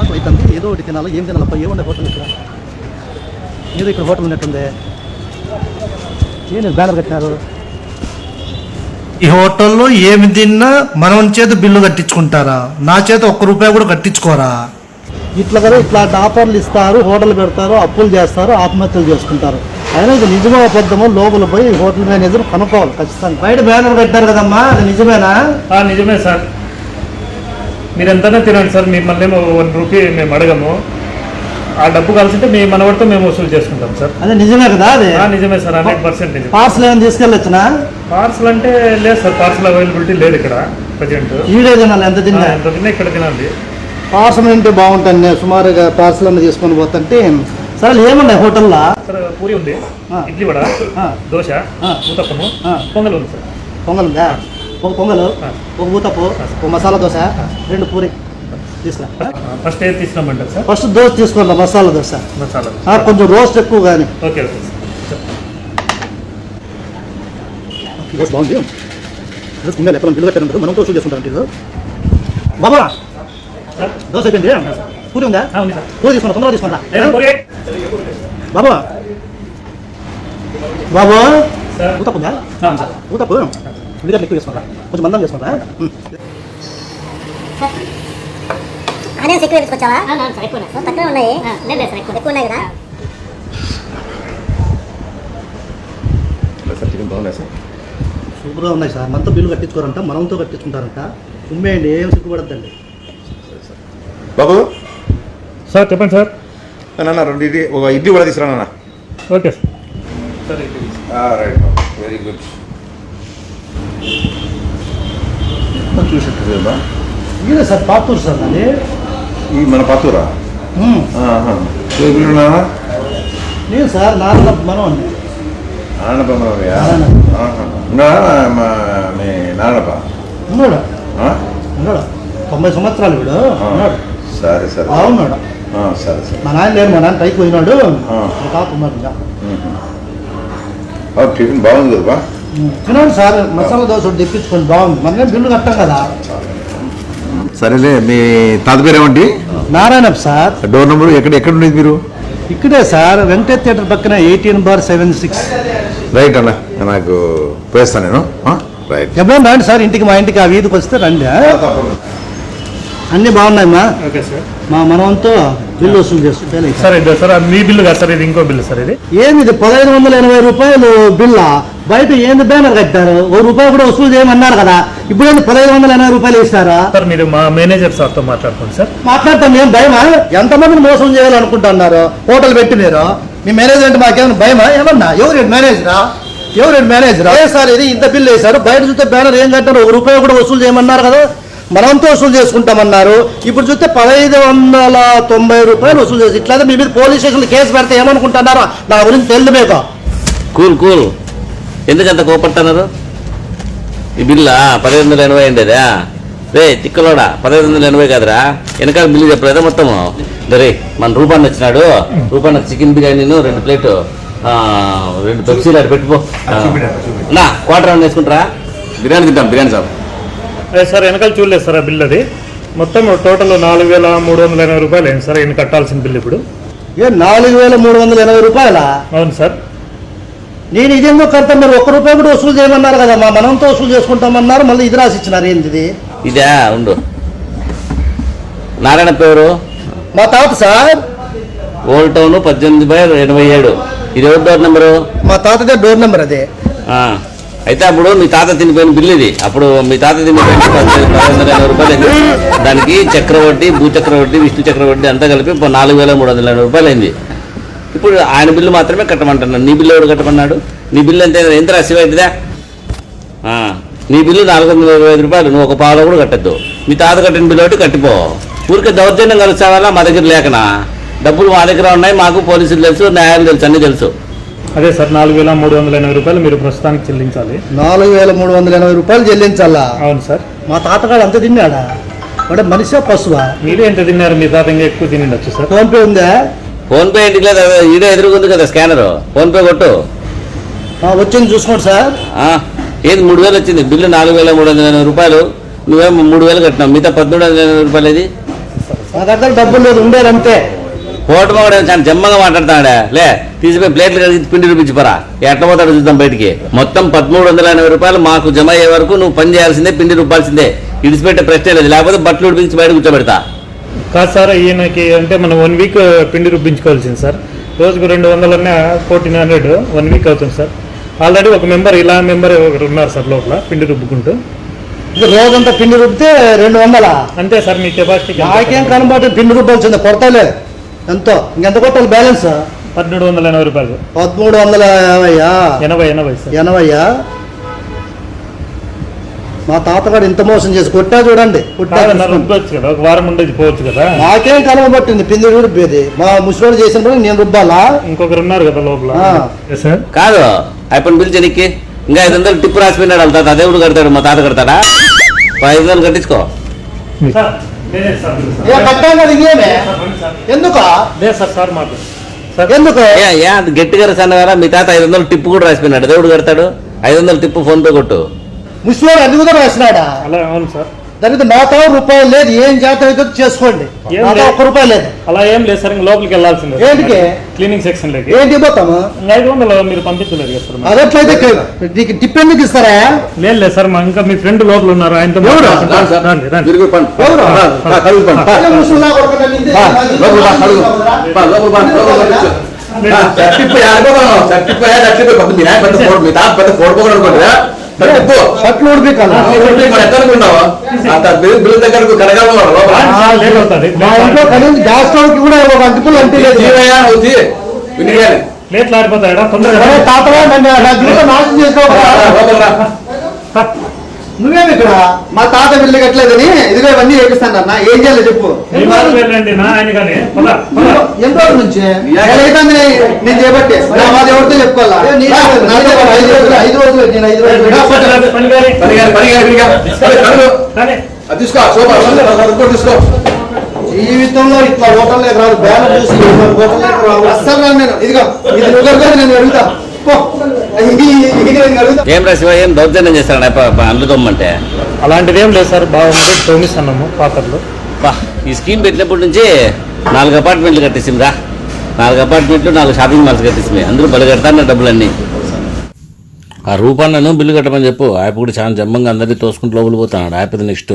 ఆకలి అవుతుంది ఏదో ఒకటి తినాలి ఏం తినాలప్ప ఏముండే హోటల్ ఇక్కడ? ఏదో ఇక్కడ హోటల్ ఉన్నట్టుంది. ఏంటి బ్యానర్ కట్టినారు? ఈ హోటల్లో ఏమి తిన్నా మనం చేత బిల్లు కట్టించుకుంటారా? నా చేత ఒక్క రూపాయి కూడా కట్టించుకోరా? ఇట్లా కదా ఇట్లాంటి ఆఫర్లు ఇస్తారు హోటల్ పెడతారు అప్పులు చేస్తారు ఆత్మహత్యలు చేసుకుంటారు. అయినా ఇది నిజమో అబద్ధమో లోపల పోయి హోటల్ మేనేజర్ కనుక్కోవాలి ఖచ్చితంగా. బయట బ్యానర్ కట్టారు కదమ్మా అది నిజమేనా? ఆ, నిజమే సార్. మీరు ఎంతైనా తినండి సార్ మిమ్మల్ని ఏమో వన్ రూపీ మేము అడగము. ఆ డబ్బు కలిసింటే మీ మనవడితో మేము వసూలు చేసుకుంటాం సార్. అదే నిజమే కదా అది? ఆ, నిజమే సార్ హండ్రెడ్ పర్సెంట్ నిజం పార్సల్ ఏమైనా తీసుకెళ్ళొచ్చునా? పార్సల్ అంటే లేదు సార్ పార్సల్ అవైలబిలిటీ లేదు ఇక్కడ ప్రజెంట్. ఈడే తినాలి ఎంత తిన్నా? ఎంత తిన్నా ఇక్కడ తినాలి. పార్సల్ ఉంటే బాగుంటుంది నేను సుమారుగా పార్సల్ అన్న తీసుకొని పోతుంటే. సరే ఏమున్నాయి హోటల్లో? సార్ పూరి ఉంది ఆ. ఇడ్లీ వడ. దోశ ఆ. ఊతప్పము ఆ. పొంగల్ ఉంది సార్. పొంగల్ ఉందా? ఒక పొంగల్. ఒక ఊతప్పు ఒక మసాలా దోశ రెండు పూరి తీసుకురా. ఫస్ట్ ఏది తీసుకున్నామంటారు సార్? ఫస్ట్ దోశ తీసుకోండి మసాలా దోశ. మసాలా కొంచెం రోస్ట్ ఎక్కువ కానీ. Okay okay. సార్ దోశ బాగుంది దోశ ఎక్కడ బిల్లు కట్టారు మనం దోశ చేసుకుంటాం ఇది బాబా! సార్? దోశ అయిపోయింది. పూరి ఉందా? పూరి తీసుకుంటా తొందరగా. బాబా! ఉందా ఊతప్పు? ఉల్లిగడ్డలు ఎక్కువ చేసుకుంటా కొంచెం మందం చేసుకుంటా. ఆనియన్స్ ఎక్కువ ఓ, తక్కువ ఉన్నాయి. ఎక్కువ ఉన్నాయి. కదా? సార్ చికెన్ బాగున్నాయి సార్? సూపర్గా ఉన్నాయి సార్. మనతో బిల్లు కట్టించుకోరంట మనంతో కట్టించుకుంటారంట. ఉమ్మేయండి ఏం సిగ్గుపడద్దండి. బాబు? సార్ చెప్పండి సార్. నాన్న రెండు ఇడ్లీ ఒక ఇడ్లీ కూడా తీసుకురా నాన్న. Okay sir. Right very good చూసేట్టుగా ఇదే సార్ పాతూరు సార్ అది ఈ మన పత్తూరా ఉం. టేబుల్ నాన్న నేను సార్ నాన్న మనం అండి నాన్నపమ్మయ్యా నాన్న. మా మీ నాన్నప ఉన్నాడు? ఉన్నాడు తొంభై సంవత్సరాలు వీడు. ఉన్నాడు సరే సరే బాగున్నాడు ఆ, సరే సరే మా నాన్న లేరు మా నాన్న పైకి పోయినాడు ఆ. మా తాత ఉన్నాడు ఇంకా మ్మ్. ఆ, టిఫిన్ బాగుంది కదా. తినండి సార్ మసాలా దోశ ఒకటి తెప్పించుకొని బాగుంది. మనమే బిల్లు కట్టాం కదా. సరేలే మీ తాత పేరు ఏమండి? నారాయణ సార్. డోర్ నెంబర్ ఎక్కడ ఎక్కడ ఉండేది మీరు? ఇక్కడే సార్ వెంకటేష్ థియేటర్ పక్కన eighteen bar seven six. Right అన్న నాకు పోయిస్తాను నేను? రైట్. ఎప్పుడైనా రండి సార్ ఇంటికి మా ఇంటికి ఆ వీధికి వస్తే రండి? అన్నీ బాగున్నాయమ్మా ఓకే సార్. మా మనవంతో బిల్లు వసూలు చేస్తుంటే సార్ ఇది సార్ అది మీ బిల్లు కాదు సార్ ఇది ఇంకో బిల్లు సార్ ఇది. ఏంది ఇది పదహైదు వందల ఎనభై రూపాయలు బిల్లా? బయట ఏంది బ్యానర్ కట్టారు? ఓ రూపాయి కూడా వసూలు చేయమన్నారు కదా. ఇప్పుడు ఏంది పదహైదు వందల ఎనభై రూపాయలు ఇస్తారా? సార్ మీరు మా మేనేజర్ సార్తో మాట్లాడుకోండి సార్. మాట్లాడతాం ఏం భయమా? ఎంతమందిని మోసం చేయాలనుకుంటున్నారు? హోటల్ పెట్టి మీరు? మీ మేనేజర్ అంటే మాకేమైనా భయమా? ఏమన్నా? ఎవరు మేనేజరా? ఎవరు మేనేజరా? ఏ సార్ ఇది ఇంత బిల్లు వేశారు? బయట చూస్తే బ్యానర్ ఏం కట్టారు? ఒక రూపాయి కూడా వసూలు చేయమన్నారు కదా. మనంతో వసూలు చేసుకుంటామన్నారు. ఇప్పుడు చూస్తే పదహైదు వందల తొంభై రూపాయలు వసూలు చేసి ఇట్లా మీ మీద పోలీస్ స్టేషన్లో కేసు పెడితే ఏమనుకుంటున్నారో నా గురించి తెలియదు మీకు. Cool cool. ఎందుకంత కోపడుతున్నారు? ఈ బిల్లా పదిహేను వందల ఎనభై ఉండేదా రే తిక్కలోడా పదిహేను వందల ఎనభై కాదురా. వెనకాల బిల్లు చెప్పలేదా మొత్తము? రే మన రూపాన్ని వచ్చినాడు. రూపాన్ని చికెన్ బిర్యానీను రెండు ప్లేట్ రెండు పెప్సీలు అటు పెట్టుకో. నా క్వార్టర్ రౌండ్ వేసుకుంటారా? బిర్యానీ తింటాం బిర్యానీ సార్ సార్ వెనకాల చూడలేదు సార్ ఆ బిల్ అది. మొత్తం టోటల్ నాలుగు వేల మూడు వందల ఎనభై రూపాయలు అయింది సార్ ఈయన కట్టాల్సిన బిల్ ఇప్పుడు. ఏ నాలుగు వేల మూడు వందల ఎనభై రూపాయలా? అవును సార్. నేను ఇదేందో కడతా? మీరు ఒక్క రూపాయి కూడా వసూలు చేయమన్నారు కదా మా మనంతో వసూలు చేసుకుంటామన్నారు మళ్ళీ ఇది రాసి ఇచ్చినారు ఏంది ఇది ఇదా ఉండు. నారాయణ పేరు మా తాత సార్. ఓల్డ్ టౌన్ పద్దెనిమిది బై ఎనభై ఏడు. ఇది ఎవరి డోర్ నెంబరు? మా తాతదే డోర్ నెంబర్ అదే. అయితే అప్పుడు మీ తాత తినిపోయిన బిల్లు ఇది అప్పుడు మీ తాత తినిపోయిన పదిహేను వందల రూపాయలు దానికి చక్రవడ్డీ భూచక్రవడ్డీ విష్ణు చక్రవడ్డీ అంతా కలిపి నాలుగు వేల మూడు వందల ఎనభై రూపాయలు అయింది. ఇప్పుడు ఆయన బిల్లు మాత్రమే కట్టమంటున్నాడు. నీ బిల్లు ఎవడు కట్టమన్నాడు? నీ బిల్లు ఎంత ఎంత రాసివా నీ బిల్లు నాలుగు వందల ఇరవై ఐదు రూపాయలు. నువ్వు ఒక పావులో కూడా కట్టద్దు. మీ తాత కట్టిన బిల్లు ఒకటి కట్టిపో. ఊరికే దౌర్జన్యం కలుస్తావాలా మా దగ్గర లేకనా? డబ్బులు మా దగ్గర ఉన్నాయి మాకు పోలీసులు తెలుసు న్యాయాలు తెలుసు అన్నీ తెలుసు. అదే సార్ నాలుగు వేల మూడు వందల ఎనభై రూపాయలు మీరు ప్రస్తుతానికి చెల్లించాలి. నాలుగు వేల మూడు వందల ఎనభై రూపాయలు చెల్లించాలా? అవును సార్. మా తాతగాడు అంత తిన్నాడా? అంటే మనిషా పశువా? మీరే ఎంత తిన్నారు? మీ తాత ఇంకా ఎక్కువ తినిండొచ్చు సార్. ఫోన్ పే ఉందా? ఫోన్ పే ఇంటికి లేదా ఈడే ఎదురుగుంది కదా స్కానర్. ఫోన్ పే కొట్టు వచ్చింది చూసుకోండి సార్. ఆ, ఏది మూడు వేలు వచ్చింది? బిల్లు నాలుగు వేల మూడు వందల ఎనభై రూపాయలు. నువ్వేమో మూడు వేలు కట్టినావు? మిగతా పద్మూడు వందల ఎనభై రూపాయలు ఇది నా దగ్గర డబ్బులు లేదు ఉండేదంతే కోటి మొగడు చాలా జమ్మగా మాట్లాడుతున్నాడా. లే తీసిపోయి ప్లేట్లు కలిసి పిండి చూపించిపోరా ఎట్లా పోతాడు చూద్దాం బయటికి. మొత్తం పదమూడు వందల ఎనభై రూపాయలు మాకు జమ అయ్యే వరకు నువ్వు పని చేయాల్సిందే పిండి రూపాల్సిందే ఇడిచిపెట్టే ప్రశ్నే లేదు. లేకపోతే బట్టలు ఉడిపించి బయట కూర్చోబెడతా. కాదు సార్ ఈయనకి అంటే మనం వన్ వీక్ పిండి రుబ్బించుకోవాల్సింది సార్. రోజుకు రెండు వందలన్నా ఫోర్టీన్ హండ్రెడ్ వన్ వీక్ అవుతుంది సార్. ఆల్రెడీ ఒక మెంబర్ ఇలా మెంబర్ ఒకరు ఉన్నారు సార్ లోపల పిండి రుబ్బుకుంటూ. ఇది రోజంతా పిండి రుబ్బితే రెండు వందల? అంతే సార్ మీ కెపాసిటీకి నాకేం కనబడి పిండి రూపాల్సింది కొడతలే. ఎంతో? ఇంకెంత కొట్టాలి బ్యాలెన్స్? పన్నెండు వందల ఎనభై రూపాయలు. పదమూడు వందల యాభైయా ఎనభై ఎనభై సార్. ఎనభయ్యా మా తాతగాడు ఇంత మోసం చేసి కొట్టా చూడండి కొట్టా కాదన్నా రుబ్బొచ్చు కదా ఒక వారం ఉండేది పోవచ్చు కదా. నాకేం కనబట్టింది పిండి రుబ్బేది మా ముసలోడు చేసిన పని నేను రుబ్బాలా? ఇంకొకరు ఉన్నారు కదా లోపల. ఆ. Yes, సార్ కాదు అయిపోయిన పిలిచి నీకు ఇంకా ఐదు వందలు టిప్పు రాసిపోయినాడు వాళ్ళ తాత. అదేవుడు కడతాడు మా తాత కడతాడా? ఐదు వందలు కట్టించుకో. ఏ కట్టాం కదా ఇంకేమే? ఎందుకు? లేదు సార్ సార్ మాట సార్. ఎందుకు? ఏ ఏ అది గట్టిగా సన్నగారా? మీ తాత ఐదు వందలు టిప్పు కూడా రాసిపోయినాడు. దేవుడు కడతాడు. ఐదు వందలు టిప్పు ఫోన్ పే కొట్టు. ముసలోడు అది కూడా రాసినాడా? అలా అవును సార్. దానికి నాతో రూపాయలు లేదు ఏం అయితే చేసుకోండి లేదు. ఒక్క రూపాయి లేదు అలా ఏం లేదు సార్ లోపలికి వెళ్ళాల్సిందే ఏంటికి? క్లీనింగ్ సెక్షన్లోకి ఏంటి పోతాము ఐదు వందలు మీరు పంపించలేదు కదా సార్. అదట్లయితే నీకు టిప్ ఎందుకు ఇస్తారా లేదు లేదు సార్ మా ఇంకా మీ ఫ్రెండ్ లోపల ఉన్నారు ఆయనతో ఎవరు? మాట్లాడుకుంటా- రండి, రండి. తిరుగు పండి ఎవరు? కడుగు పండి అదే ముసలిలా కొడుకున్నా నిందే. బా, లోపల బా, కడుగు. బా, లోపల బా, లోపల బా, కూర్చో. ఆ, చట్టిపోయి ఆడుకోమను. చట్టిపోయా, చట్టిపోయి. పక్కన మీ నాయన పెద్ద కోడి, మీ తాత పెద్ద కోడిపోకడు అనుకోండి చట్టిపో. షర్ట్లు అవుతుంది మా ఇంట్లో కనీసం గ్యాస్ స్టవ్కి కూడా ఒక అంటుకులు అంటే. లేట్లు ఆడిపోతాడా తొందరగా తాతగా నన్ను నా జీవితం నాశనం చేసుకోవాలి. నువ్వేమి ఇక్కడ? మా తాత బిల్లు కట్టలేదని ఇదిగో ఇవన్నీ చేపిస్తాను అన్న ఏం చేయాలి చెప్పు. వాళ్ళు. ఎంత రోజుల? నుంచి? నేను చేపట్టే. నా మాది ఎవరితో చెప్పుకోవాలా? ఐదు రోజులు నేను ఐదు రోజులు తీసుకో తీసుకో. జీవితంలో ఇట్లా హోటల్లోకి రాదు. బేల చూసి హోటల్లోకి రావు. అస్సలు రాను నేను. ఇదిగో ఇది నేను అడుగుతా ఏం రా శివ ఏం దౌర్జన్యం చేస్తాడు అండ్లు తోమ్మంటే? అలాంటిది ఏం లేదు సార్ బాగుంది తోమిస్తున్నాము పాత్రలు. బా ఈ స్కీమ్ పెట్టినప్పటి నుంచి నాలుగు అపార్ట్మెంట్లు కట్టేసిందిరా నాలుగు అపార్ట్మెంట్లు నాలుగు షాపింగ్ మాల్స్ కట్టేసింది. అందరూ బలి కడతాను డబ్బులన్నీ. ఆ రూపాన్నను బిల్లు కట్టమని చెప్పు. ఆయన కూడా చాలా జమ్మంగా అందరినీ తోసుకుంటూ లోపలికి పోతున్నాడు. ఆయన నెక్స్ట్